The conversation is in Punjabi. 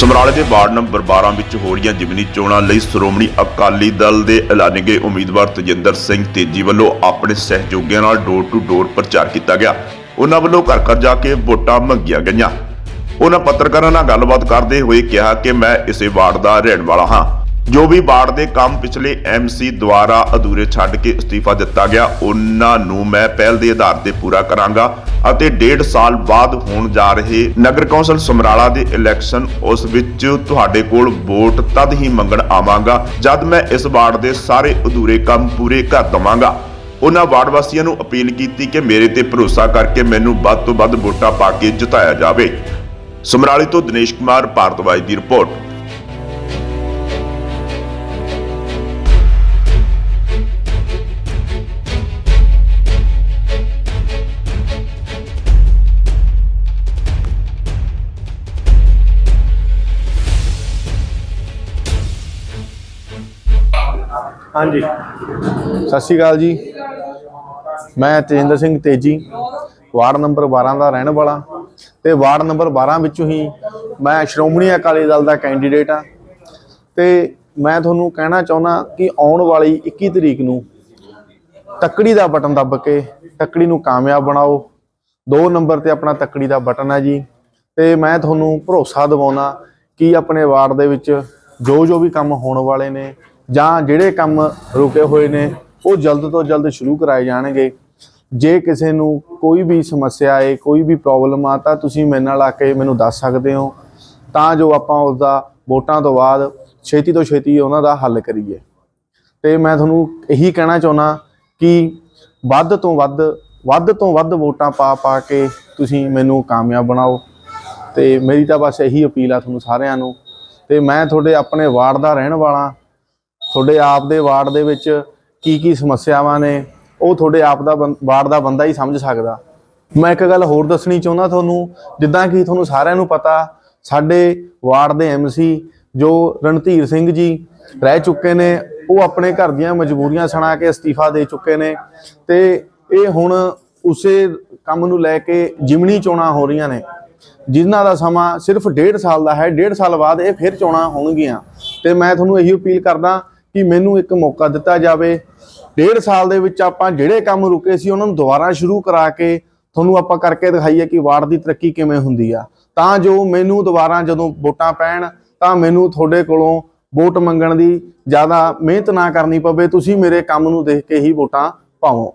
ਸਮਰਾਲੇ ਦੇ ਵਾਰਡ ਨੰਬਰ 12 ਵਿੱਚ ਹੋ ਰਹੀਆਂ ਜ਼ਿਮਨੀ ਚੋਣਾਂ ਲਈ ਸ਼੍ਰੋਮਣੀ ਅਕਾਲੀ ਦਲ ਦੇ ਐਲਾਨੇ ਗਏ ਉਮੀਦਵਾਰ ਤਜਿੰਦਰ ਸਿੰਘ ਤੇਜੀ ਵੱਲੋਂ ਆਪਣੇ ਸਹਿਯੋਗੀਆਂ ਨਾਲ ਡੋਰ ਟੂ ਡੋਰ ਪ੍ਰਚਾਰ ਕੀਤਾ ਗਿਆ। ਉਹਨਾਂ ਵੱਲੋਂ ਘਰ ਘਰ ਜਾ ਕੇ ਵੋਟਾਂ ਮੰਗੀਆਂ ਗਈਆਂ। ਉਹਨਾਂ ਪੱਤਰਕਾਰਾਂ ਨਾਲ ਗੱਲਬਾਤ ਕਰਦੇ ਹੋਏ ਕਿਹਾ ਕਿ ਮੈਂ ਇਸੇ ਵਾਰਡ ਦਾ ਰਹਿਣ ਵਾਲਾ ਹਾਂ। ਜੋ ਵੀ ਵਾਰਡ ਦੇ ਕੰਮ ਪਿਛਲੇ ਐਮਸੀ ਦੁਆਰਾ ਅਧੂਰੇ ਛੱਡ ਕੇ ਅਸਤੀਫਾ ਦਿੱਤਾ ਗਿਆ, ਉਹਨਾਂ ਨੂੰ ਮੈਂ ਪਹਿਲ ਦੇ ਆਧਾਰ ਤੇ ਪੂਰਾ ਕਰਾਂਗਾ ਅਤੇ ਡੇਢ ਸਾਲ ਬਾਅਦ ਹੋਣ ਜਾ ਰਹੇ ਨਗਰ ਕੌਂਸਲ ਸਮਰਾਲਾ ਦੇ ਇਲੈਕਸ਼ਨ, ਉਸ ਵਿੱਚ ਤੁਹਾਡੇ ਕੋਲ ਵੋਟ ਤਦ ਹੀ ਮੰਗਣ ਆਵਾਂਗਾ, ਜਦ ਮੈਂ ਇਸ ਵਾਰਡ ਦੇ ਸਾਰੇ ਅਧੂਰੇ ਕੰਮ ਪੂਰੇ ਕਰ ਦਵਾਂਗਾ। ਉਹਨਾਂ ਵਾਰਡ ਵਾਸੀਆਂ ਨੂੰ ਅਪੀਲ ਕੀਤੀ ਕਿ ਮੇਰੇ ਤੇ ਭਰੋਸਾ ਕਰਕੇ ਮੈਨੂੰ ਵੱਧ ਤੋਂ ਵੱਧ ਵੋਟਾਂ ਪਾ ਕੇ ਜਿਤਾਇਆ ਜਾਵੇ। ਸਮਰਾਲੀ ਤੋਂ ਦਿਨੇਸ਼ ਕੁਮਾਰ ਭਾਰਤਵਾਜ ਦੀ ਰਿਪੋਰਟ। ਹਾਂਜੀ। ਸਤਿ ਸ਼੍ਰੀ ਅਕਾਲ ਜੀ। ਮੈਂ ਤੇਜਿੰਦਰ ਸਿੰਘ ਤੇਜੀ, ਵਾਰਡ ਨੰਬਰ 12 ਦਾ ਰਹਿਣ ਵਾਲਾ ਤੇ ਵਾਰਡ ਨੰਬਰ 12 ਵਿੱਚੋਂ ਹੀ ਮੈਂ ਸ਼੍ਰੋਮਣੀ ਅਕਾਲੀ ਦਲ ਦਾ ਕੈਂਡੀਡੇਟ ਆ ਤੇ ਮੈਂ ਤੁਹਾਨੂੰ ਕਹਿਣਾ ਚਾਹੁੰਦਾ ਕਿ ਆਉਣ ਵਾਲੀ 21 ਤਰੀਕ ਨੂੰ ਤੱਕੜੀ ਦਾ ਬਟਨ ਦੱਬ ਕੇ ਤੱਕੜੀ ਨੂੰ ਕਾਮਯਾਬ ਬਣਾਓ। ਦੋ ਨੰਬਰ ਤੇ ਆਪਣਾ ਤੱਕੜੀ ਦਾ ਬਟਨ ਹੈ ਜੀ ਤੇ ਮੈਂ ਤੁਹਾਨੂੰ ਭਰੋਸਾ ਦਿਵਾਉਣਾ ਕਿ ਆਪਣੇ ਵਾਰਡ ਦੇ ਵਿੱਚ ਜੋ ਜੋ ਵੀ ਕੰਮ ਹੋਣ ਵਾਲੇ ਨੇ ਜਾਂ ਜਿਹੜੇ ਕੰਮ ਰੁਕੇ ਹੋਏ ਨੇ, ਉਹ ਜਲਦ ਤੋਂ ਜਲਦ ਸ਼ੁਰੂ ਕਰਾਏ ਜਾਣਗੇ। ਜੇ ਕਿਸੇ ਨੂੰ ਕੋਈ ਵੀ ਸਮੱਸਿਆ ਹੈ ਕੋਈ ਵੀ ਪ੍ਰੋਬਲਮ ਆ, ਤਾਂ ਤੁਸੀਂ ਮੇਰੇ ਨਾਲ ਆ ਕੇ ਮੈਨੂੰ ਦੱਸ ਸਕਦੇ ਹੋ। ਤਾਂ ਜੋ ਆਪਾਂ ਉਸ ਦਾ ਵੋਟਾਂ ਤੋਂ ਬਾਅਦ ਛੇਤੀ ਤੋਂ ਛੇਤੀ ਉਹਨਾਂ ਦਾ ਹੱਲ ਕਰੀਏ। ਤੇ ਮੈਂ ਤੁਹਾਨੂੰ ਇਹੀ ਕਹਿਣਾ ਚਾਹੁੰਦਾ ਕਿ ਵੱਧ ਤੋਂ ਵੱਧ ਵੱਧ ਤੋਂ ਵੱਧ ਵੋਟਾਂ ਪਾ ਪਾ ਕੇ ਤੁਸੀਂ ਮੈਨੂੰ ਕਾਮਯਾਬ ਬਣਾਓ। ਤੇ ਮੇਰੀ ਤਾਂ ਬਸ ਇਹੀ ਅਪੀਲ ਆ ਤੁਹਾਨੂੰ ਸਾਰਿਆਂ ਨੂੰ। ਤੇ ਮੈਂ ਤੁਹਾਡੇ ਆਪਣੇ ਵਾਰਡ ਦਾ ਰਹਿਣ ਵਾਲਾ ਤੁਹਾਡੇ ਆਪ ਦੇ ਵਾਰਡ ਦੇ ਵਿੱਚ ਕੀ ਕੀ ਸਮੱਸਿਆਵਾਂ ਨੇ, ਉਹ ਤੁਹਾਡੇ ਆਪ ਦਾ ਬੰ- ਵਾਰਡ ਦਾ ਬੰਦਾ ਹੀ ਸਮਝ ਸਕਦਾ। ਮੈਂ ਇੱਕ ਗੱਲ ਹੋਰ ਦੱਸਣੀ ਚਾਹੁੰਦਾ ਤੁਹਾਨੂੰ, ਜਿੱਦਾਂ ਕਿ ਤੁਹਾਨੂੰ ਸਾਰਿਆਂ ਨੂੰ ਪਤਾ, ਸਾਡੇ ਵਾਰਡ ਦੇ ਐਮਸੀ ਜੋ ਰਣਧੀਰ ਸਿੰਘ ਜੀ ਰਹਿ ਚੁੱਕੇ ਨੇ, ਉਹ ਆਪਣੇ ਘਰ ਦੀਆਂ ਮਜਬੂਰੀਆਂ ਸੁਣਾ ਕੇ ਅਸਤੀਫਾ ਦੇ ਚੁੱਕੇ ਨੇ ਤੇ ਇਹ ਹੁਣ ਉਸੇ ਕੰਮ ਨੂੰ ਲੈ ਕੇ ਜਿਮਣੀ ਚੋਣਾਂ ਹੋ ਰਹੀਆਂ ਨੇ, ਜਿਨ੍ਹਾਂ ਦਾ ਸਮਾਂ ਸਿਰਫ ਡੇਢ ਸਾਲ ਦਾ ਹੈ, ਡੇਢ ਸਾਲ ਬਾਅਦ ਇਹ ਫਿਰ ਚੋਣਾਂ ਹੋਣਗੀਆਂ। ਤੇ ਮੈਂ ਤੁਹਾਨੂੰ ਇਹੀ ਅਪੀਲ ਕਰਦਾ ਕਿ ਮੈਨੂੰ ਇੱਕ ਮੌਕਾ ਦਿੱਤਾ ਜਾਵੇ। ਡੇਢ ਸਾਲ ਦੇ ਵਿੱਚ ਆਪਾਂ ਜਿਹੜੇ ਕੰਮ ਰੁਕੇ ਸੀ, ਉਹਨਾਂ ਨੂੰ ਦੁਬਾਰਾ ਸ਼ੁਰੂ ਕਰਾ ਕੇ ਤੁਹਾਨੂੰ ਆਪਾਂ ਕਰਕੇ ਦਿਖਾਈਏ ਕਿ ਵਾਰਡ ਦੀ ਤਰੱਕੀ ਕਿਵੇਂ ਹੁੰਦੀ ਆ। ਤਾਂ ਜੋ ਮੈਨੂੰ ਦੁਬਾਰਾ ਜਦੋਂ ਵੋਟਾਂ ਪੈਣ, ਤਾਂ ਮੈਨੂੰ ਤੁਹਾਡੇ ਕੋਲੋਂ ਵੋਟ ਮੰਗਣ ਦੀ ਜ਼ਿਆਦਾ ਮਿਹਨਤ ਨਾ ਕਰਨੀ ਪਵੇ। ਤੁਸੀਂ ਮੇਰੇ ਕੰਮ ਨੂੰ ਦੇਖ ਕੇ ਹੀ ਵੋਟਾਂ ਪਾਵੋ।